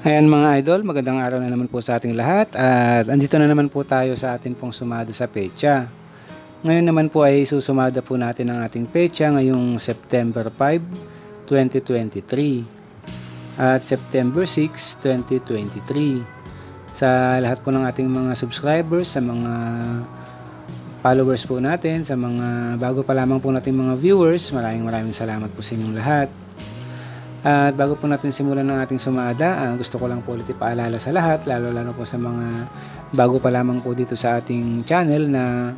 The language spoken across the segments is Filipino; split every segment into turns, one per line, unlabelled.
Ayan mga idol, magandang araw na naman po sa ating lahat at andito na naman po tayo sa atin pong sumada sa pecha. Ngayon naman po ay susumada po natin ang ating pecha ngayong September 5, 2023 at September 6, 2023. Sa lahat po ng ating mga subscribers, sa mga followers po natin, sa mga bago pa lamang po nating mga viewers, maraming maraming salamat po sa inyong lahat. At bago po natin simulan ng ating sumada, ah, gusto ko lang po ulit ipaalala sa lahat, lalo-lalo po sa mga bago pa lamang po dito sa ating channel na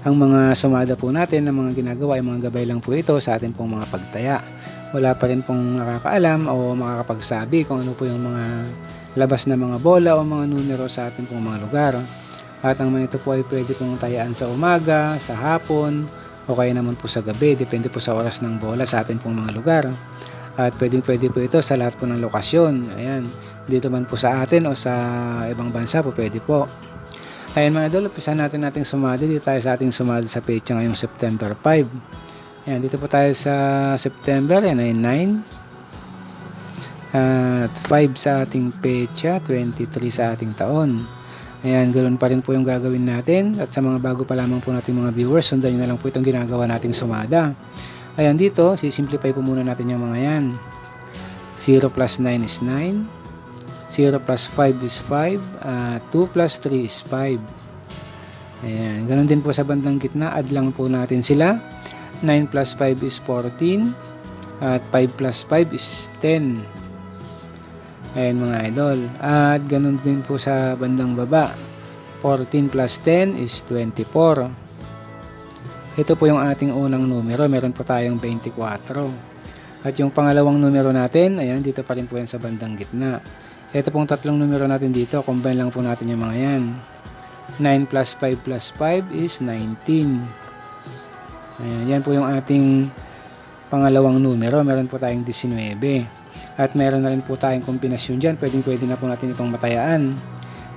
ang mga sumada po natin, ang mga ginagawa ay mga gabay lang po ito sa ating pong mga pagtaya. Wala pa rin pong nakakaalam o makakapagsabi kung ano po yung mga labas na mga bola o mga numero sa ating pong mga lugar. At ang mga ito po ay pwede pong tayaan sa umaga, sa hapon, o kaya naman po sa gabi, depende po sa oras ng bola sa ating pong mga lugar. At pwedeng pwede po ito sa lahat po ng lokasyon. Ayan. Dito man po sa atin o sa ibang bansa po pwede po. Ayan mga idol, umpisa natin nating sumada. Dito tayo sa ating sumada sa pecha ngayong September 5. Ayan, dito po tayo sa September. Ayan ay 9. At 5 sa ating pecha, 23 sa ating taon. Ayan, ganoon pa rin po yung gagawin natin. At sa mga bago pa lamang po nating mga viewers, sundan nyo na lang po itong ginagawa nating sumada. Ayan dito, sisimplify po muna natin yung mga yan. 0 plus 9 is 9. 0 plus 5 is 5. Uh, 2 plus 3 is 5. Ayan, ganun din po sa bandang gitna. Add lang po natin sila. 9 plus 5 is 14. At 5 plus 5 is 10. Ayan mga idol. At ganun din po sa bandang baba. 14 plus 10 is 24. Ito po yung ating unang numero. Meron po tayong 24. At yung pangalawang numero natin, ayan, dito pa rin po yan sa bandang gitna. Ito pong tatlong numero natin dito, combine lang po natin yung mga yan. 9 plus 5 plus 5 is 19. Ayan, yan po yung ating pangalawang numero. Meron po tayong 19. At meron na rin po tayong kombinasyon dyan. Pwedeng pwede na po natin itong matayaan.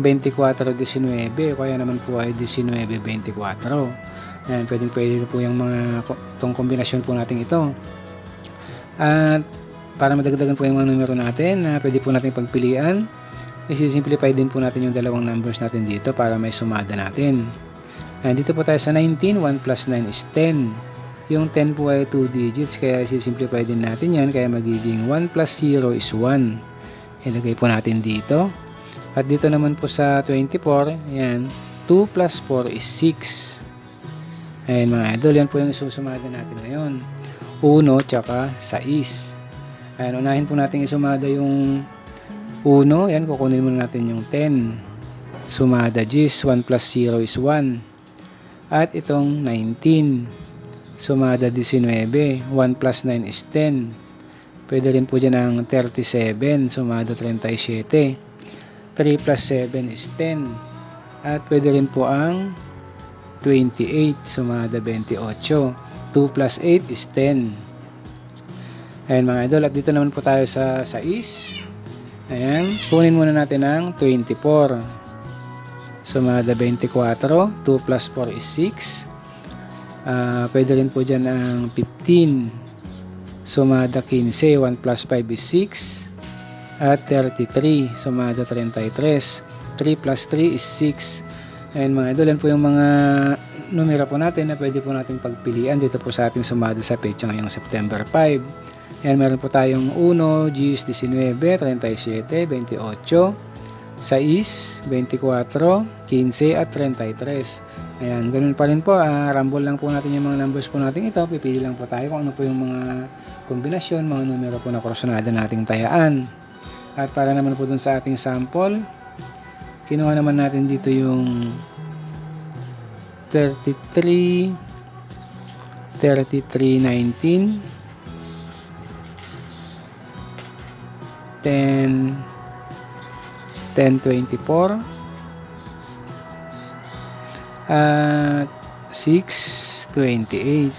24-19 kaya naman po ay 19-24. Ayan, pwedeng pwede po yung mga itong kombinasyon po natin ito. At para madagdagan po yung mga numero natin na pwede po natin pagpilian, isi-simplify din po natin yung dalawang numbers natin dito para may sumada natin. Ayan, dito po tayo sa 19, 1 plus 9 is 10. Yung 10 po ay 2 digits kaya isi-simplify din natin yan kaya magiging 1 plus 0 is 1. Ilagay po natin dito. At dito naman po sa 24, ayan, 2 plus 4 is 6. Ayan mga idol, yan po yung isusumada natin ngayon. 1 tsaka 6. Ayan, unahin po natin isumada yung 1. Yan, kukunin muna natin yung 10. Sumada gis, 1 plus 0 is 1. At itong 19. Sumada 19. 1 plus 9 is 10. Pwede rin po dyan ang 37. Sumada 37. 3 plus 7 is 10. At pwede rin po ang 28, sumada 28. 2 plus 8 is 10. Ayan mga idol, at dito naman po tayo sa 6. Ayan, kunin muna natin ang 24. Sumada 24, 2 plus 4 is 6. Uh, pwede rin po dyan ang 15. Sumada 15, 1 plus 5 is 6 at 33 sumada 33 3 plus 3 is 6 and mga idol yan po yung mga numero po natin na pwede po natin pagpilian dito po sa ating sumada sa pecha ngayong September 5 yan meron po tayong 1 G's 19 37 28 6 24 15 at 33 ayan ganun pa rin po. Uh, rumble lang po natin yung mga numbers po natin. Ito pipili lang po tayo kung ano po yung mga kombinasyon mga numero po na kursunada nating tayaan. At para naman po dun sa ating sample, kinuha naman natin dito yung 33, 33, 19, 10, 10, 24, at 6, 28.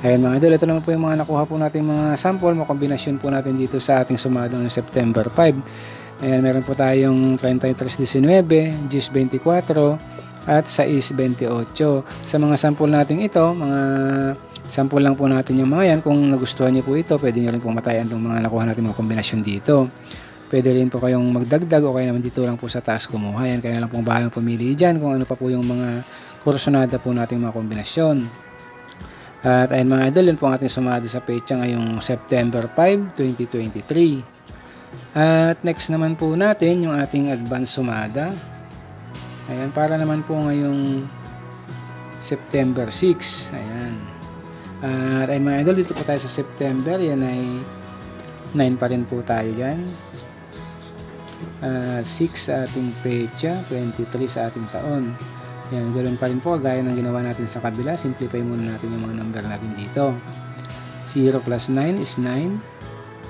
Ayan mga idol, ito naman po yung mga nakuha po natin mga sample, mga kombinasyon po natin dito sa ating sumadang September 5. Ayan, meron po tayong 33.19, 10.24, at 6.28. Sa mga sample natin ito, mga sample lang po natin yung mga yan. Kung nagustuhan niyo po ito, pwede nyo rin po matayan itong mga nakuha natin mga kombinasyon dito. Pwede rin po kayong magdagdag o kaya naman dito lang po sa taas kumuha. Yan, kaya lang pong bahalang pumili dyan kung ano pa po yung mga kursonada po nating mga kombinasyon. At ayun mga idol, yun po ang ating sumada sa pecha ngayong September 5, 2023. At next naman po natin yung ating advance sumada. Ayan, para naman po ngayong September 6. Ayan. At ayun mga idol, dito po tayo sa September. Yan ay 9 pa rin po tayo dyan. Uh, 6 sa ating pecha, 23 sa ating taon. Yan, ganoon pa rin po, gaya ng ginawa natin sa kabila. Simplify muna natin yung mga number natin dito. 0 plus 9 is 9.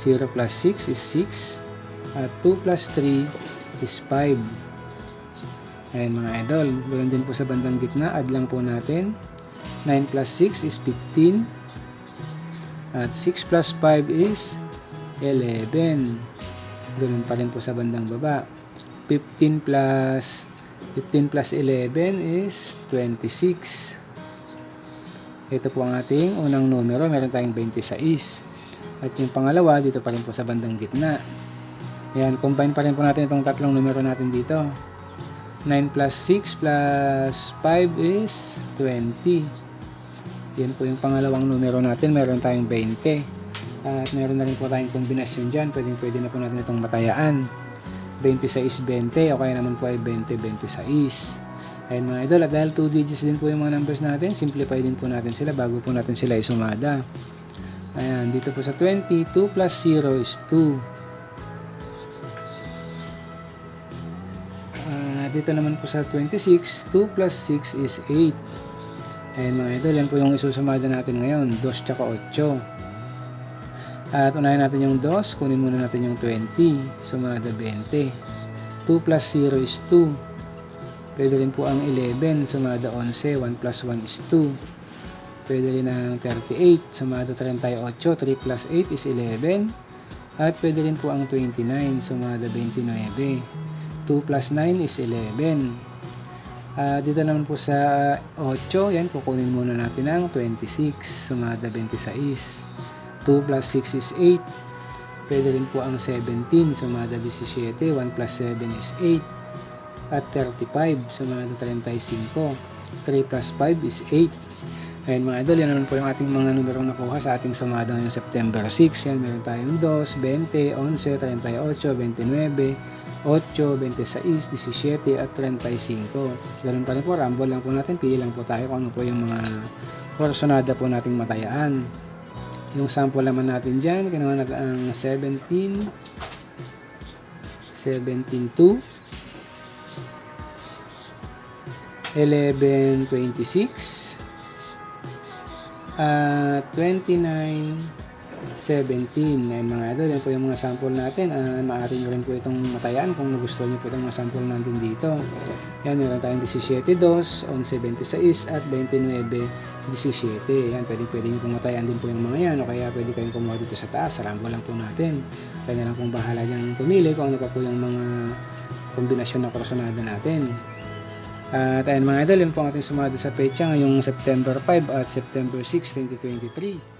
0 plus 6 is 6. At 2 plus 3 is 5. Ayan mga idol. Ganoon din po sa bandang gitna. Add lang po natin. 9 plus 6 is 15. At 6 plus 5 is 11. Ganun pa rin po sa bandang baba. 15 plus 15 plus 11 is 26. Ito po ang ating unang numero. Meron tayong 26. At yung pangalawa, dito pa rin po sa bandang gitna. Ayan, combine pa rin po natin itong tatlong numero natin dito. 9 plus 6 plus 5 is 20. Yan po yung pangalawang numero natin. Meron tayong 20. At meron na rin po tayong kombinasyon dyan. Pwedeng pwede na po natin itong matayaan. 26-20 o kaya naman po ay 20-26. Ayan mga idol. At dahil 2 digits din po yung mga numbers natin, simplify din po natin sila bago po natin sila isumada. Ayan, dito po sa 20, 2 plus 0 is 2. Dito naman po sa 26, 2 plus 6 is 8. Ayan mga idol, yan po yung isusumada natin ngayon, 2 tsaka 8. At unahin natin yung 2, kunin muna natin yung 20, sumada 20. 2 plus 0 is 2. Pwede rin po ang 11, sumada 11, 1 plus 1 is 2. Pwede rin ang 38, sumada 38, 3 plus 8 is 11. At pwede rin po ang 29, sumada 29. 2 plus 9 is 11. Ah, dito naman po sa 8, yan, kukunin muna natin ang 26, sumada 26. 2 plus 6 is 8. Pwede rin po ang 17, sumada 17. 1 plus 7 is 8. At 35, sumada 35. 3 plus 5 is 8. Ayan mga idol, yan naman po yung ating mga numerong nakuha sa ating sumada ngayong September 6. Yan, meron tayong 2, 20, 11, 38, 29, 8, 26, 17, at 35. Ganun pa rin po, rumble lang po natin, pili lang po tayo kung ano po yung mga korsonada po nating matayaan. Yung sample naman natin dyan, kinuha natin ang 17, 17, 2, 11, 26, at 29, 17. Ayan mga idol, yan po yung mga sample natin. Uh, maaari nyo rin po itong matayaan kung nagustuhan nyo po itong mga sample natin dito. Yan, meron tayong 17, 2, 11, 26 at 29, 17. Yan, pwede, pwede nyo pong din po yung mga yan. O kaya pwede kayong kumuha dito sa taas. Rambo lang po natin. Kaya na lang pong bahala dyan pumili kung ano pa po yung mga kombinasyon na krosonada natin. At ayun mga idol, yun po ang ating sumada sa pecha ngayong September 5 at September 6, 2023.